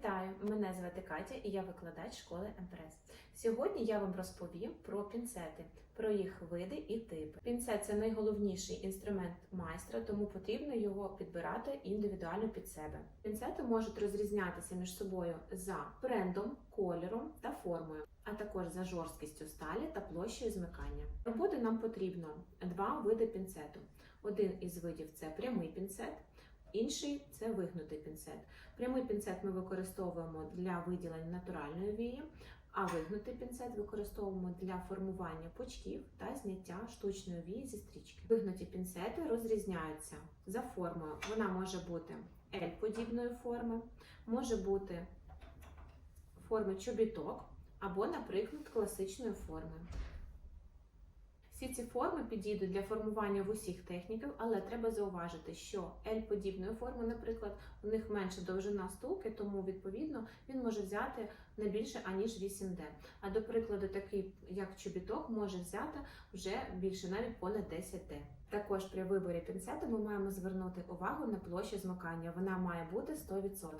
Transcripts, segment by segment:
Вітаю! Мене звати Катя і я викладач школи МПРС. Сьогодні я вам розповім про пінцети, про їх види і типи. Пінцет це найголовніший інструмент майстра, тому потрібно його підбирати індивідуально під себе. Пінцети можуть розрізнятися між собою за брендом, кольором та формою, а також за жорсткістю сталі та площею змикання. Роботи нам потрібно два види пінцету. Один із видів це прямий пінцет. Інший це вигнутий пінцет. Прямий пінцет ми використовуємо для виділення натуральної вії, а вигнутий пінцет використовуємо для формування пучків та зняття штучної вії зі стрічки. Вигнуті пінцети розрізняються за формою. Вона може бути L-подібної форми, може бути форми чобіток або, наприклад, класичної форми. Всі ці форми підійдуть для формування в усіх техніках, але треба зауважити, що L-подібної форми, наприклад, у них менша довжина стулки, тому відповідно він може взяти не більше аніж 8D. А до прикладу, такий як чобіток може взяти вже більше навіть понад 10D. Також при виборі пінцету ми маємо звернути увагу на площу змикання. Вона має бути 100%.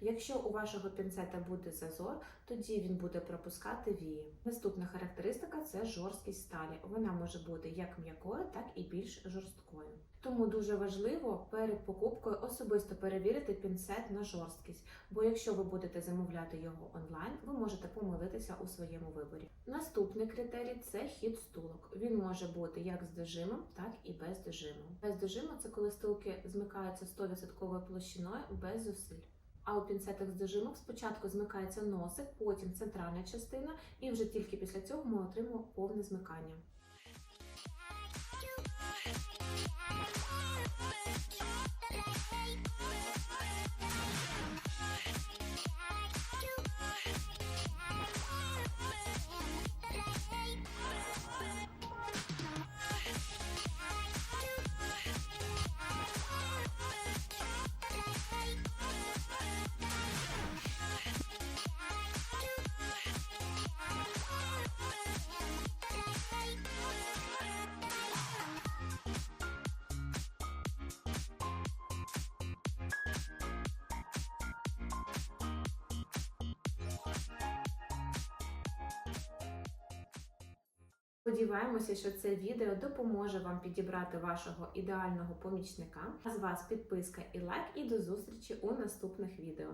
Якщо у вашого пінцета буде зазор, тоді він буде пропускати вії. Наступна характеристика це жорсткість сталі. Вона може бути як м'якою, так і більш жорсткою. Тому дуже важливо перед покупкою особисто перевірити пінцет на жорсткість, бо якщо ви будете замовляти його онлайн, ви можете помилитися у своєму виборі. Наступний критерій це хід стулок. Він може бути як з дожимом, так і без дожиму. Без дожиму це коли стулки змикаються 100% площиною без зусиль. А у пінцетах з дожимок спочатку змикається носик, потім центральна частина, і вже тільки після цього ми отримуємо повне змикання. Сподіваємося, що це відео допоможе вам підібрати вашого ідеального помічника. А з вас підписка і лайк, і до зустрічі у наступних відео.